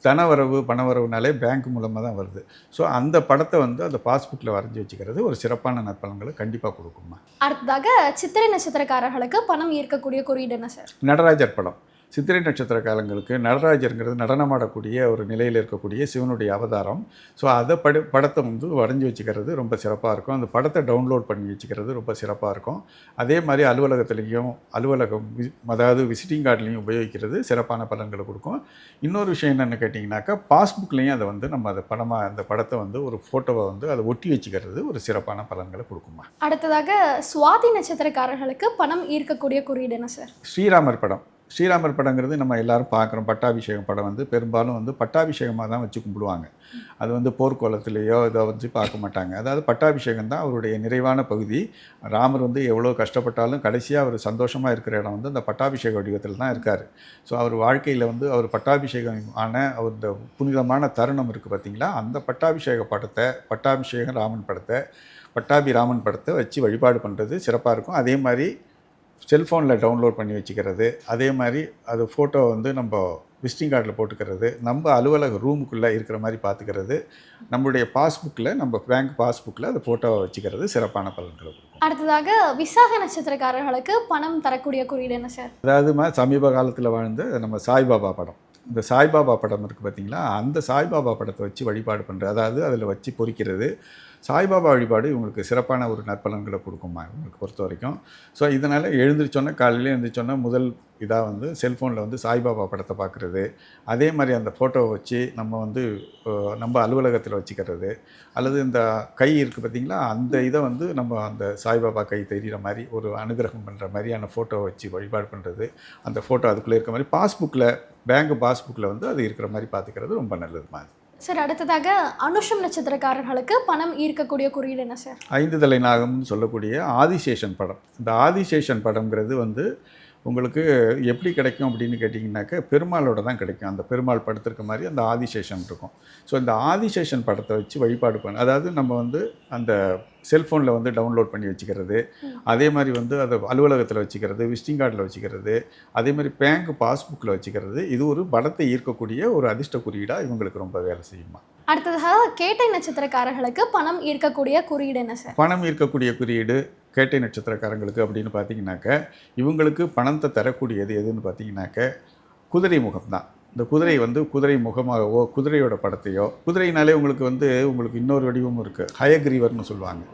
தனவரவு பணவரவுனாலே பேங்க் மூலமாக தான் வருது. ஸோ அந்த படத்தை வந்து அந்த பாஸ்புக்கில் வரைஞ்சி வச்சுக்கிறது ஒரு சிறப்பான நற்பலன்களை கண்டிப்பாக கொடுக்குமா அடுத்ததாக சித்திரை நட்சத்திரக்காரர்களுக்கு பணம் ஈர்க்கக்கூடிய குறியீடு என்ன சார் நடராஜர் படம். சித்திரை நட்சத்திர காலங்களுக்கு நடராஜருங்கிறது நடனமாடக்கூடிய ஒரு நிலையில் இருக்கக்கூடிய சிவனுடைய அவதாரம். ஸோ அதை பட படத்தை வந்து வரைஞ்சி வச்சுக்கிறது ரொம்ப சிறப்பாக இருக்கும். அந்த படத்தை டவுன்லோட் பண்ணி வச்சுக்கிறது ரொம்ப சிறப்பாக இருக்கும். அதே மாதிரி அலுவலகத்துலேயும் அலுவலகம் அதாவது விசிட்டிங் கார்டுலேயும் உபயோகிக்கிறது சிறப்பான பலன்களை கொடுக்கும். இன்னொரு விஷயம் என்னென்னு கேட்டிங்கனாக்கா பாஸ்புக்லேயும் அதை வந்து நம்ம அதை படமாக அந்த படத்தை வந்து ஒரு ஃபோட்டோவை வந்து அதை ஒட்டி வச்சுக்கிறது ஒரு சிறப்பான பலன்களை கொடுக்குமா. அடுத்ததாக சுவாதி நட்சத்திரக்காரர்களுக்கு பணம் ஈர்க்கக்கூடிய குறியீடு என்ன சார்? ஸ்ரீராமர் படம். ஸ்ரீராமர் படங்கிறது நம்ம எல்லாரும் பார்க்குறோம். பட்டாபிஷேகம் படம் வந்து பெரும்பாலும் வந்து பட்டாபிஷேகமாக தான் வச்சு கும்பிடுவாங்க. அது வந்து போர்க்கோலத்திலேயோ இதை வச்சு பார்க்க மாட்டாங்க. அதாவது பட்டாபிஷேகம் தான் அவருடைய நிறைவான பகுதி. ராமர் வந்து எவ்வளோ கஷ்டப்பட்டாலும் கடைசியாக அவர் சந்தோஷமாக இருக்கிற இடம் வந்து அந்த பட்டாபிஷேக வடிவத்தில் தான் இருக்கார். ஸோ அவர் வாழ்க்கையில் வந்து அவர் பட்டாபிஷேகம் ஆன அவர் இந்த புனிதமான தருணம் இருக்குது பார்த்தீங்களா அந்த பட்டாபிஷேக படத்தை பட்டாபிஷேகம் ராமன் படத்தை பட்டாபி ராமன் படத்தை வச்சு வழிபாடு பண்ணுறது சிறப்பாக இருக்கும். அதே மாதிரி செல்ஃபோனில் டவுன்லோட் பண்ணி வச்சுக்கிறது அதே மாதிரி அது ஃபோட்டோ வந்து நம்ம விசிட்டிங் கார்டில் போட்டுக்கிறது நம்ம அலுவலக ரூமுக்குள்ளே இருக்கிற மாதிரி பார்த்துக்கிறது நம்மளுடைய பாஸ்புக்கில் நம்ம பேங்க் பாஸ்புக்கில் அந்த ஃபோட்டோவை வச்சுக்கிறது சிறப்பான பலன்களை கொடுக்கும். அடுத்ததாக விசாக நட்சத்திரக்காரர்களுக்கு பணம் தரக்கூடிய குறியீடு என்ன சார்? அதாவது சமீப காலத்தில் வாழ்ந்த நம்ம சாய்பாபா படம். இந்த சாய்பாபா படம் இருக்குது பார்த்தீங்களா? அந்த சாய்பாபா படத்தை வச்சு வழிபாடு பண்ணுறது அதாவது அதில் வச்சு பொறிக்கிறது சாய்பாபா வழிபாடு இவங்களுக்கு சிறப்பான ஒரு நற்பலன்களை கொடுக்குமா இவங்களுக்கு பொறுத்த வரைக்கும். ஸோ இதனால் எழுந்திரிச்சோன்னே காலையில் எழுந்திரிச்சோன்னா முதல் இதாக வந்து செல்ஃபோனில் வந்து சாய்பாபா படத்தை பார்க்குறது. அதே மாதிரி அந்த ஃபோட்டோவை வச்சு நம்ம வந்து நம்ம அலுவலகத்தில் வச்சுக்கிறது. அல்லது இந்த கை இருக்குது பார்த்தீங்களா? அந்த இதை வந்து நம்ம அந்த சாய்பாபா கை தெரிகிற மாதிரி ஒரு அனுகிரகம் பண்ணுற மாதிரியான ஃபோட்டோவை வச்சு வழிபாடு பண்ணுறது. அந்த ஃபோட்டோ அதுக்குள்ளே இருக்க மாதிரி பாஸ்புக்கில் பேங்க் பாஸ்புக்கில் வந்து அது இருக்கிற மாதிரி பார்த்துக்கிறது ரொம்ப நல்லது மாதிரி சார் அடுத்ததாக அனுஷம் நட்சத்திரக்காரர்களுக்கு பணம் ஈர்க்கக்கூடிய குறியீடு என்ன சார்? ஐந்து தலை நாகம்னு சொல்லக்கூடிய ஆதிசேஷன் படம். இந்த ஆதிசேஷன் படம்ங்கிறது வந்து உங்களுக்கு எப்படி கிடைக்கும் அப்படின்னு கேட்டிங்கனாக்கா பெருமாளோட தான் கிடைக்கும். அந்த பெருமாள் படத்திருக்க மாதிரி அந்த ஆதிசேஷன் இருக்கும். ஸோ இந்த ஆதிசேஷன் படத்தை வச்சு வழிபாடு பண்ண அதாவது நம்ம வந்து அந்த செல்ஃபோனில் வந்து டவுன்லோட் பண்ணி வச்சுக்கிறது அதே மாதிரி வந்து அதை அலுவலகத்தில் வச்சுக்கிறது விசிட்டிங் கார்டில் வச்சுக்கிறது அதே மாதிரி பேங்க் பாஸ்புக்கில் வச்சுக்கிறது இது ஒரு படத்தை ஈர்க்கக்கூடிய ஒரு அதிர்ஷ்ட குறியீடாக இவங்களுக்கு ரொம்ப வேலை செய்யுமா? அடுத்ததாக கேட்டை நட்சத்திரக்காரர்களுக்கு பணம் ஈர்க்கக்கூடிய குறியீடு என்ன சார்? பணம் ஈர்க்கக்கூடிய குறியீடு கேட்டை நட்சத்திரக்காரங்களுக்கு அப்படின்னு பார்த்தீங்கன்னாக்க இவங்களுக்கு பணத்தை தரக்கூடியது எதுன்னு பார்த்தீங்கன்னாக்க குதிரை முகம் தான். இந்த குதிரை வந்து குதிரை முகமாகவோ குதிரையோட படத்தையோ குதிரைனாலே உங்களுக்கு வந்து உங்களுக்கு இன்னொரு வடிவமும் இருக்குது ஹயக்ரீவர்னு சொல்லுவாங்க.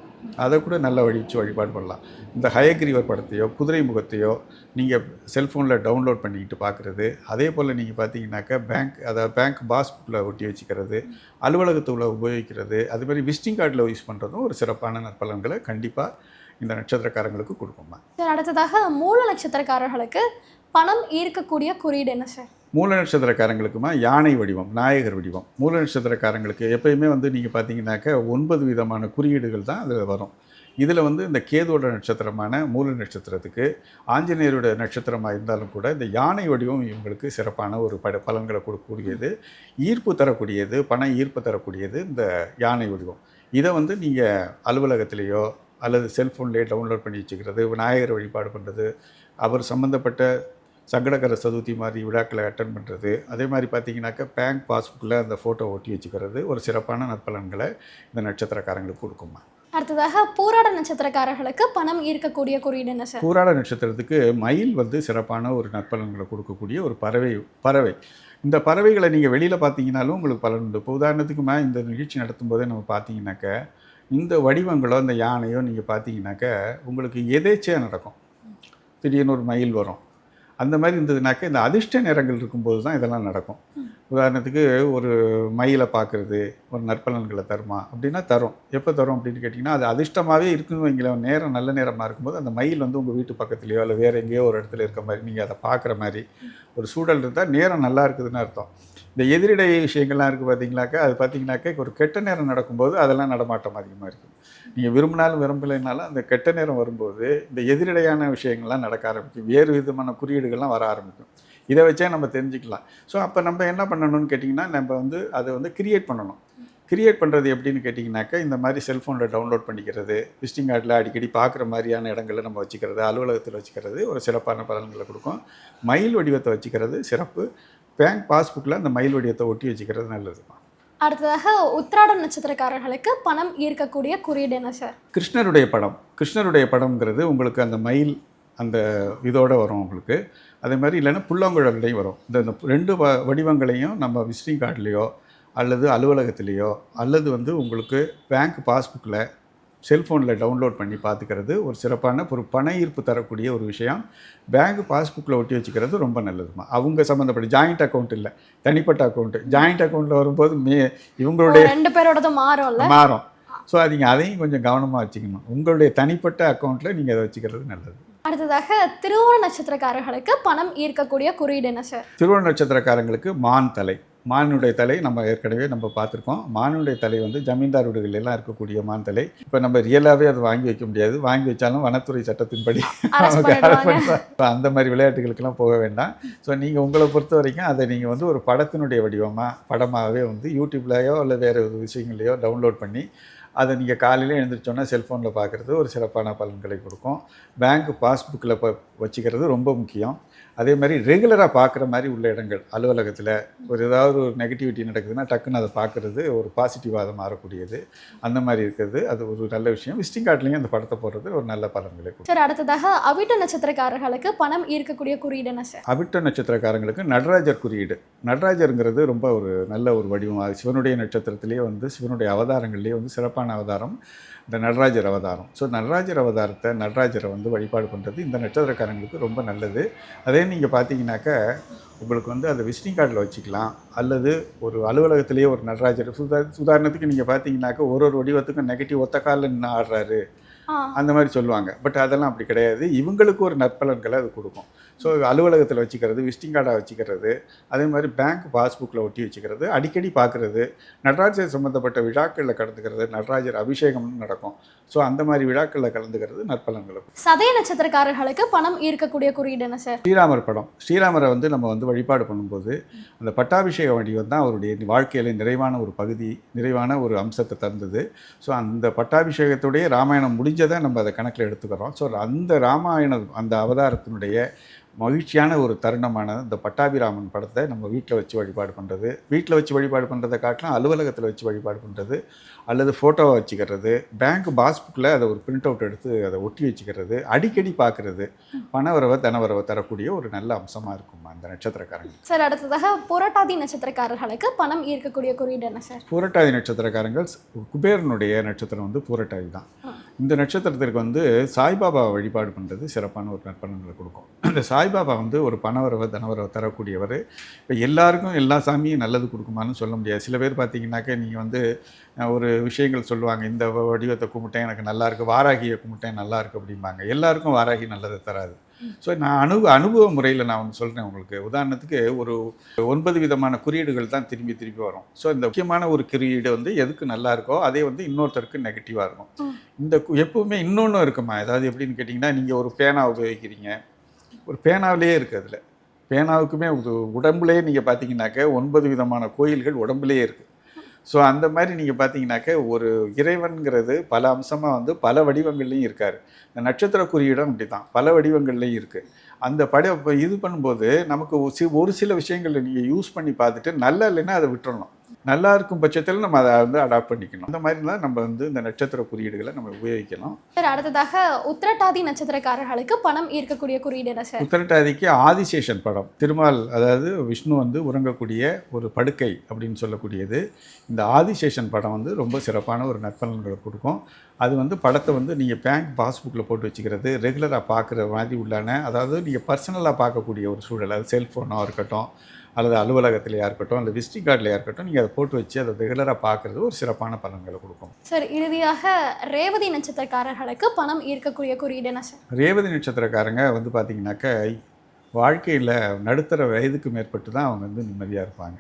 அதை கூட நல்லா வடிச்சு வழிபாடு பண்ணலாம். இந்த ஹயக்ரீவர் படத்தையோ குதிரை முகத்தையோ நீங்கள் செல்ஃபோனில் டவுன்லோட் பண்ணிக்கிட்டு பார்க்குறது. அதே போல் நீங்கள் பார்த்தீங்கன்னாக்கா பேங்க் அதாவது பேங்க் பாஸ்புக்கில் ஒட்டி வச்சுக்கிறது அலுவலகத்தில் உபயோகிக்கிறது. அதுமாதிரி விசிட்டிங் கார்டில் யூஸ் பண்ணுறதும் ஒரு சிறப்பான நற்பலன்களை கண்டிப்பாக இந்த நட்சத்திரக்காரங்களுக்கு கொடுக்குமா சார் அடுத்ததாக மூல நட்சத்திரக்காரர்களுக்கு பணம் ஈர்க்கக்கூடிய குறியீடு என்ன சார்? மூல நட்சத்திரக்காரங்களுக்குமா? யானை வடிவம் நாயகர் வடிவம். மூல நட்சத்திரக்காரங்களுக்கு எப்பயுமே வந்து நீங்கள் பார்த்தீங்கன்னாக்க ஒன்பது விதமான குறியீடுகள் தான் அதில் வரும். இதில் வந்து இந்த கேதுவோட நட்சத்திரமான மூல நட்சத்திரத்துக்கு ஆஞ்சநேயரோட நட்சத்திரமாக இருந்தாலும் கூட இந்த யானை வடிவம் இவங்களுக்கு சிறப்பான ஒரு பட பலன்களை கொடுக்கக்கூடியது. ஈர்ப்பு தரக்கூடியது பண ஈர்ப்பு தரக்கூடியது இந்த யானை வடிவம். இதை வந்து நீங்கள் அலுவலகத்திலேயோ அல்லது செல்ஃபோன்லேயே டவுன்லோட் பண்ணி வச்சுக்கிறது விநாயகர் வழிபாடு பண்ணுறது அவர் சம்மந்தப்பட்ட சங்கடகர சதுர்த்தி மாதிரி விழாக்களை அட்டன் பண்ணுறது அதே மாதிரி பார்த்தீங்கன்னாக்கா பேங்க் பாஸ்புக்கில் அந்த ஃபோட்டோ ஒட்டி வச்சுக்கிறது ஒரு சிறப்பான நற்பலன்களை இந்த நட்சத்திரக்காரங்களுக்கு கொடுக்குமா அடுத்ததாக பூராட நட்சத்திரக்காரர்களுக்கு பணம் ஈர்க்கக்கூடிய குறியீடு என்ன சார்? பூராட நட்சத்திரத்துக்கு மயில் வந்து சிறப்பான ஒரு நற்பலன்களை கொடுக்கக்கூடிய ஒரு பறவை பறவை. இந்த பறவைகளை நீங்கள் வெளியில் பார்த்தீங்கனாலும் உங்களுக்கு பலன் உண்டு. இப்போ உதாரணத்துக்கு மா இந்த நிகழ்ச்சி நடத்தும் போதே நம்ம பார்த்தீங்கன்னாக்க இந்த வடிவங்களோ இந்த யானையோ நீங்கள் பார்த்தீங்கன்னாக்க உங்களுக்கு எதேச்சையாக நடக்கும். திடீர்னு ஒரு மயில் வரும். அந்த மாதிரி இருந்ததுனாக்க இந்த அதிர்ஷ்ட நேரங்கள் இருக்கும்போது தான் இதெல்லாம் நடக்கும். உதாரணத்துக்கு ஒரு மயிலை பார்க்குறது ஒரு நற்பலன்களை தருமா? அப்படின்னா தரும். எப்போ தரும் அப்படின்னு கேட்டிங்கன்னா அது அதிர்ஷ்டமாகவே இருக்குன்னு வைங்களேன். நேரம் நல்ல நேரமாக இருக்கும்போது அந்த மயில் வந்து உங்கள் வீட்டு பக்கத்துலையோ இல்லை வேறு எங்கேயோ ஒரு இடத்துல இருக்க மாதிரி நீங்கள் அதை பார்க்குற மாதிரி ஒரு சூழல் இருந்தால் நேரம் நல்லா இருக்குதுன்னு அர்த்தம். இந்த எதிரிடை விஷயங்கள்லாம் இருக்குது பார்த்தீங்கனாக்கா அது பார்த்தீங்கன்னாக்கா ஒரு கெட்ட நேரம் நடக்கும்போது அதெல்லாம் நடமாட்டம் அதிகமாக இருக்கும். நீங்கள் விரும்பினாலும் விரும்பலைனாலும் அந்த கெட்ட நேரம் வரும்போது இந்த எதிரிடையான விஷயங்கள்லாம் நடக்க ஆரம்பிக்கும். வேறு விதமான குறியீடுகள்லாம் வர ஆரம்பிக்கும். இதை வச்சே நம்ம தெரிஞ்சுக்கலாம். ஸோ அப்போ நம்ம என்ன பண்ணணும்னு கேட்டிங்கன்னா நம்ம வந்து அதை வந்து கிரியேட் பண்ணணும். கிரியேட் பண்ணுறது எப்படின்னு கேட்டிங்கனாக்கா இந்த மாதிரி செல்ஃபோனில் டவுன்லோட் பண்ணிக்கிறது விசிட்டிங் கார்டில் அடிக்கடி பார்க்குற மாதிரியான இடங்களை நம்ம வச்சுக்கிறது அலுவலகத்தில் வச்சுக்கிறது ஒரு சிறப்பான பலன்களை கொடுக்கும். மயில் வடிவத்தை வச்சுக்கிறது சிறப்பு. பேங்க் பாஸ்புக்கில் அந்த மயில் வடிவத்தை ஒட்டி வச்சுக்கிறது நல்லதுமா அடுத்ததாக உத்திராடம் நட்சத்திரக்காரர்களுக்கு பணம் ஈர்க்கக்கூடிய குறியீடு என்ன சார் கிருஷ்ணருடைய படம். கிருஷ்ணருடைய படம்ங்கிறது உங்களுக்கு அந்த மயில் அந்த இதோட வரும் உங்களுக்கு. அதே மாதிரி இல்லைன்னா புல்லாங்குழல்லையும் வரும். இந்த இந்த ரெண்டு வ வடிவங்களையும் நம்ம விசிட்டிங் கார்டுலேயோ அல்லது அலுவலகத்திலேயோ அல்லது வந்து உங்களுக்கு பேங்க் பாஸ்புக்கில் செல்ஃபோனில் டவுன்லோட் பண்ணி பார்த்துக்கிறது ஒரு சிறப்பான ஒரு பண ஈர்ப்பு தரக்கூடிய ஒரு விஷயம். பேங்க் பாஸ்புக்கில் ஒட்டி வச்சுக்கிறது ரொம்ப நல்லதுமா அவங்க சம்மந்தப்பட்ட ஜாயிண்ட் அக்கௌண்ட் இல்லை தனிப்பட்ட அக்கௌண்ட்டு ஜாயிண்ட் அக்கௌண்ட்டில் வரும்போது மே இவங்களுடைய ரெண்டு பேரோடது மாறும்ல? மாறும். ஸோ நீங்கள் அதையும் கொஞ்சம் கவனமாக வச்சுக்கணும். உங்களுடைய தனிப்பட்ட அக்கௌண்ட்டில் நீங்கள் அதை வச்சுக்கிறது நல்லது. அடுத்ததாக திருவோண நட்சத்திரக்காரர்களுக்கு பணம் ஈர்க்கக்கூடிய குறியீடு என்ன சார் திருவண்ண நட்சத்திரக்காரங்களுக்கு மான் தலை. மானுடைய தலை நம்ம ஏற்கனவே நம்ம பார்த்துருக்கோம். மானுடைய தலை வந்து ஜமீன்தார் வீடுகள் எல்லாம் இருக்கக்கூடிய மான் தலை. இப்போ நம்ம ரியலாகவே அதை வாங்கி வைக்க முடியாது. வாங்கி வச்சாலும் வனத்துறை சட்டத்தின்படி நமக்கு. So, அந்த மாதிரி விளையாட்டுகளுக்கெல்லாம் போக வேண்டாம். ஸோ நீங்கள் உங்களை பொறுத்த வரைக்கும் அதை நீங்கள் வந்து ஒரு படத்தினுடைய வடிவமாக படமாகவே வந்து யூடியூப்லேயோ இல்லை வேறு ஒரு விஷயங்களையோ டவுன்லோட் பண்ணி அதை நீங்கள் காலையில் எழுந்திரிச்சோன்னா செல்ஃபோனில் பார்க்குறது ஒரு சிறப்பான பலன்களை கொடுக்கும். பேங்க் பாஸ்புக்கில் இப்போ வச்சுக்கிறது ரொம்ப முக்கியம். அதே மாதிரி ரெகுலராக பார்க்குற மாதிரி உள்ள இடங்கள் அலுவலகத்தில் ஒரு ஏதாவது ஒரு நெகட்டிவிட்டி நடக்குதுன்னா டக்குன்னு அதை பார்க்குறது ஒரு பாசிட்டிவாக மாறக்கூடியது. அந்த மாதிரி இருக்கிறது அது ஒரு நல்ல விஷயம். விசிட்டிங் கார்ட்லேயும் அந்த படத்தை போடுறது ஒரு நல்ல பலன்களை கொடுக்கும். சார் அடுத்ததாக அவிட்ட நட்சத்திரக்காரர்களுக்கு பணம் ஈர்க்கக்கூடிய குறியீடு என்ன சார்? அவிட்ட நட்சத்திரக்காரங்களுக்கு நடராஜர் குறியீடு. நடராஜருங்கிறது ரொம்ப ஒரு நல்ல ஒரு வடிவம் சிவனுடைய நட்சத்திரத்திலேயே வந்து சிவனுடைய அவதாரங்கள்லேயே வந்து சிறப்பான அவதாரம். இந்த நடராஜர் அவதாரம். ஸோ நடராஜர் அவதாரத்தை நடராஜரை வந்து வழிபாடு பண்ணுறது இந்த நட்சத்திரக்காரங்களுக்கு ரொம்ப நல்லது. அதே நீங்கள் பார்த்தீங்கன்னாக்க உங்களுக்கு வந்து அதை விசிட்டிங் கார்டில் வச்சுக்கலாம். அல்லது ஒரு அலுவலகத்திலேயே ஒரு நடராஜர் சுதா உதாரணத்துக்கு நீங்கள் பார்த்தீங்கன்னாக்க ஒரு ஒரு வடிவத்துக்கும் நெகட்டிவ் ஒத்த காலில் நின்று ஆடுறாரு. அந்த மாதிரி சொல்லுவாங்க. பட் அதெல்லாம் அப்படி கிடையாது. இவங்களுக்கு ஒரு நற்பலன்களை அது கொடுக்கும். ஸோ அலுவலகத்தில் வச்சுக்கிறது விசிட்டிங் கார்டாக வச்சுக்கிறது அதே மாதிரி பேங்க் பாஸ்புக்கில் ஒட்டி வச்சுக்கிறது அடிக்கடி பார்க்குறது நடராஜர் சம்மந்தப்பட்ட விழாக்களில் கலந்துக்கிறது நடராஜர் அபிஷேகம்னு நடக்கும். ஸோ அந்த மாதிரி விழாக்களில் கலந்துக்கிறது நற்பலன்களை கொடுக்கும். சதய நட்சத்திரக்காரர்களுக்கு பணம் ஈர்க்கக்கூடிய குறியீடு என்ன சார் ஸ்ரீராமர் படம். ஸ்ரீராமரை வந்து நம்ம வந்து வழிபாடு பண்ணும்போது அந்த பட்டாபிஷேக வடிவம் தான் அவருடைய வாழ்க்கையில் நிறைவான ஒரு பகுதி நிறைவான ஒரு அம்சத்தை தந்தது. ஸோ அந்த பட்டாபிஷேகத்துடைய ராமாயணம் முடிஞ்சதை நம்ம அதை கணக்கில் எடுத்துக்கிறோம். ஸோ அந்த ராமாயணம் அந்த அவதாரத்தினுடைய மகிழ்ச்சியான ஒரு தருணமான இந்த பட்டாபிராமன் படத்தை நம்ம வீட்டில் வச்சு வழிபாடு பண்ணுறது. வீட்டில் வச்சு வழிபாடு பண்ணுறதை காட்டிலும் அலுவலகத்தில் வச்சு வழிபாடு பண்ணுறது அல்லது ஃபோட்டோவை வச்சுக்கிறது பேங்க் பாஸ்புக்கில் அதை ஒரு பிரிண்ட் அவுட் எடுத்து அதை ஒட்டி வச்சுக்கிறது அடிக்கடி பார்க்குறது. பணவரவை தனவரவை தரக்கூடிய ஒரு நல்ல அம்சமாக இருக்கும் அந்த நட்சத்திரக்காரங்க சார் அடுத்ததாக புரட்டாதி நட்சத்திரக்காரர்களுக்கு பணம் ஈர்க்கக்கூடிய குறியீடு என்ன சார்? பூரட்டாதி நட்சத்திரக்காரங்கள் குபேரனுடைய நட்சத்திரம் வந்து பூரட்டாதி தான். இந்த நட்சத்திரத்திற்கு வந்து சாய்பாபா வழிபாடு பண்ணுறது சிறப்பான ஒரு நற்பலன்களை கொடுக்கும். இந்த சாய்பாபா வந்து ஒரு பணவரவை தனவரவை தரக்கூடியவர். இப்போ எல்லாருக்கும் எல்லா சாமியும் நல்லது கொடுக்குமான்னு சொல்ல முடியாது. சில பேர் பார்த்தீங்கன்னாக்க நீங்கள் வந்து ஒரு விஷயங்கள் சொல்லுவாங்க இந்த வடிவத்தை கும்பிட்டேன் எனக்கு நல்லா இருக்கு வாராகியை கும்பிட்டேன் நல்லா இருக்கு அப்படிம்பாங்க. எல்லாருக்கும் வாராகி நல்லதை தராது. ஸோ நான் அனு அனுபவ முறையில் நான் ஒன்று சொல்கிறேன் உங்களுக்கு. உதாரணத்துக்கு ஒரு ஒன்பது விதமான குறியீடுகள் தான் திரும்பி திரும்பி வரும். ஸோ இந்த முக்கியமான ஒரு குறியீடு வந்து எதுக்கு நல்லா இருக்கோ அதே வந்து இன்னொருத்தருக்கு நெகட்டிவாக இருக்கும். இந்த எப்பவுமே இன்னொன்று இருக்குமா? ஏதாவது எப்படின்னு கேட்டிங்கன்னா நீங்கள் ஒரு பேனா உபயோகிக்கிறீங்க. ஒரு பேனாவிலேயே இருக்குது அதில். பேனாவுக்குமே உடம்புலேயே நீங்கள் பார்த்தீங்கன்னாக்க ஒன்பது விதமான கோயில்கள் உடம்புலேயே இருக்குது ஸோ அந்த மாதிரி நீங்கள் பார்த்தீங்கன்னாக்க ஒரு இறைவன்கிறது பல அம்சமாக வந்து பல வடிவங்கள்லையும் இருக்கார். இந்த நட்சத்திர குறியீடம் அப்படி தான் பல வடிவங்கள்லையும் இருக்குது அந்த பட இது பண்ணும்போது நமக்கு ஒரு ஒரு சில விஷயங்களை நீங்கள் யூஸ் பண்ணி பார்த்துட்டு நல்லா இல்லைன்னா அதை விட்டுறணும். நல்லா இருக்கும் பட்சத்தில் நம்ம அதை வந்து அடாப்ட் பண்ணிக்கணும். அந்த மாதிரி தான் நம்ம வந்து இந்த நட்சத்திர குறியீடுகளை நம்ம உபயோகிக்கணும் சார் அடுத்ததாக உத்திரட்டாதி நட்சத்திரக்காரர்களுக்கு பணம் ஈர்க்கக்கூடிய குறியீடு என்ன சார்? உத்தரட்டாதிக்கு ஆதிசேஷன் படம். திருமால் அதாவது விஷ்ணு வந்து உறங்கக்கூடிய ஒரு படுக்கை அப்படின்னு சொல்லக்கூடியது. இந்த ஆதிசேஷன் படம் வந்து ரொம்ப சிறப்பான ஒரு நற்பலன்களை கொடுக்கும். அது வந்து படத்தை வந்து நீங்கள் பேங்க் பாஸ்புக்கில் போட்டு வச்சுக்கிறது ரெகுலராக பார்க்குற மாதிரி உள்ளான அதாவது நீங்கள் பர்சனலாக பார்க்கக்கூடிய ஒரு சூழல் அது செல்ஃபோனாக இருக்கட்டும் அல்லது அலுவலகத்திலையா இருக்கட்டும் அல்லது விசிட்டிங் கார்டிலையா இருக்கட்டும் நீங்கள் அதை போட்டு வச்சு அதை ரெகுலராக பார்க்குறது ஒரு சிறப்பான பலன்களை கொடுக்கும். சார் இறுதியாக ரேவதி நட்சத்திரக்காரர்களுக்கு பணம் ஈர்க்கக்கூடிய குறியீடு என்ன சார்? ரேவதி நட்சத்திரக்காரங்க வந்து பார்த்தீங்கன்னாக்கா வாழ்க்கையில் நடுத்தர வயதுக்கு மேற்பட்டு தான் அவங்க வந்து நிம்மதியாக இருப்பாங்க.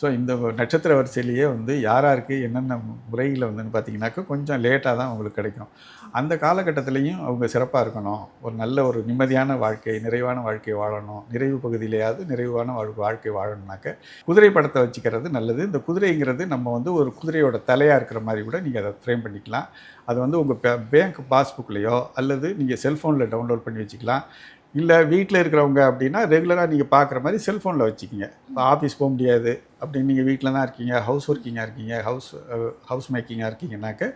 ஸோ இந்த நட்சத்திர வரிசையிலேயே வந்து யார் யாருக்கு என்னென்ன முறையில் வந்துன்னு பார்த்தீங்கன்னாக்கா கொஞ்சம் லேட்டாக தான் அவங்களுக்கு கிடைக்கும். அந்த காலகட்டத்திலையும் அவங்க சிறப்பாக இருக்கணும். ஒரு நல்ல ஒரு நிம்மதியான வாழ்க்கை நிறைவான வாழ்க்கை வாழணும். நிறைவு பகுதியிலேயாவது நிறைவான வாழ் வாழ்க்கை வாழணும்னாக்க குதிரை படத்தை வச்சுக்கிறது நல்லது. இந்த குதிரைங்கிறது நம்ம வந்து ஒரு குதிரையோட தலையாக இருக்கிற மாதிரி கூட நீங்கள் அதை ஃப்ரேம் பண்ணிக்கலாம். அது வந்து உங்கள் பேங்க் பாஸ்புக்லேயோ அல்லது நீங்கள் செல்ஃபோனில் டவுன்லோட் பண்ணி வச்சுக்கலாம். இல்லை வீட்டில் இருக்கிறவங்க அப்படின்னா ரெகுலராக நீங்கள் பார்க்குற மாதிரி செல்ஃபோனில் வச்சுக்கிங்க. இப்போ ஆஃபீஸ் போக முடியாது அப்படின்னு நீங்கள் வீட்டில் தான் இருக்கீங்க ஹவுஸ் ஒர்க்கிங்காக இருக்கீங்க ஹவுஸ் ஹவுஸ் மேக்கிங்காக இருக்கீங்கன்னாக்க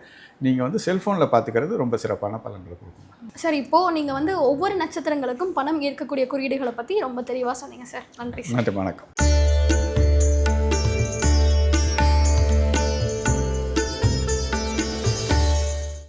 நீங்கள் வந்து செல்ஃபோனில் பார்த்துக்கிறது ரொம்ப சிறப்பான பலன்களை கொடுக்கும். சார் இப்போ நீங்க வந்து ஒவ்வொரு நட்சத்திரங்களுக்கும் பணம் ஈர்க்கக்கூடிய குறியீடுகளை பத்தி ரொம்ப தெளிவா சொன்னீங்க சார். நன்றி நன்றி வணக்கம்.